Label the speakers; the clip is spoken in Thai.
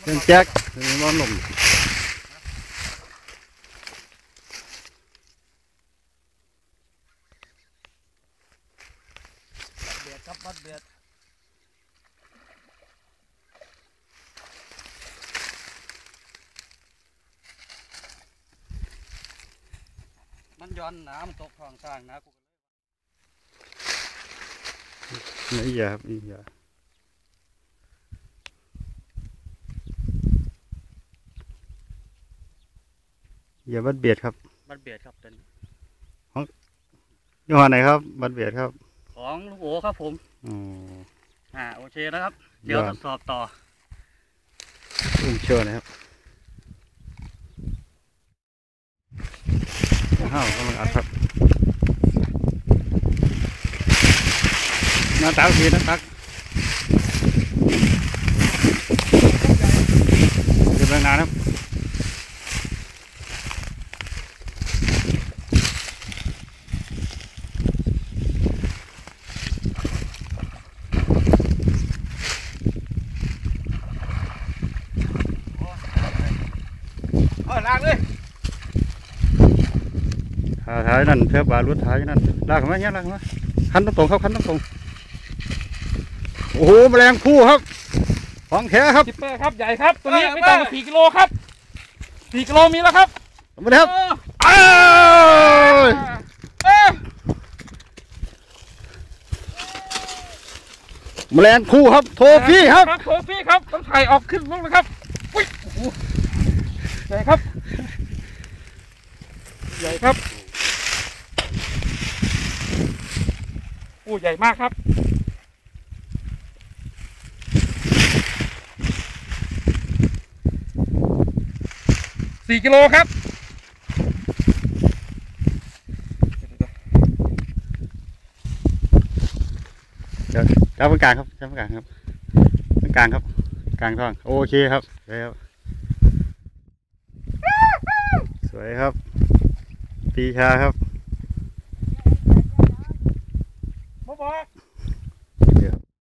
Speaker 1: เครื่องแจ็คมีหม้อลม
Speaker 2: เบียดครับบัดเบียดมันย้อนน้ำตกคลองสร้างนะกู
Speaker 1: นี่อย่าครับนี่อย่า อย่าบัดเบียดครับ
Speaker 2: บัดเบียดครับเป็น
Speaker 1: ยี่ห้อไหนครับ บัดเบียดครับ
Speaker 2: ของลูกโอครับผม
Speaker 1: อ๋อ
Speaker 2: อ่าโอเคนะครับ เดี๋ยว
Speaker 1: ย
Speaker 2: ท
Speaker 1: อด
Speaker 2: ดสอบต่อ
Speaker 1: อุ้มเชิญนะครับห้าวกำลังอัดครับหน้าตักทีหน้าตักเก็บแรงงานครับ
Speaker 2: เออ ลากเลย
Speaker 1: ขาท้ายนั่นเทือกบาลุดท้ายนั่นลากเข้ามาเนี่ยลากเข้ามาคันตรงๆครับคันตรงๆโอ้โหแมลงภู่ครับของแท้ครับ
Speaker 3: ทิปเปอร์ครับใหญ่ครับตัวนี้ไม่ต่ำกว่าสี่กิโลครับสี่กิโลมีแล้วครับ
Speaker 1: มาเลยครับ
Speaker 3: เออ
Speaker 1: อ้าว
Speaker 3: เออ
Speaker 1: แมลงภู่ครับโทฟี่ครับ
Speaker 3: โทฟี่ครับต้องถ่ายออกขึ้นลูกนะครับอุ้ยโอ้โห ใหญ่ครับ ใหญ่ครับโอ้ใหญ่มากครับสี่กิโลครับ
Speaker 1: เดี๋ยวจับตรงกลางครับจับตรงกลางครับกลางครับ กลางท้องโอเคครับสวยครับ วยครับปีชาครับ บอก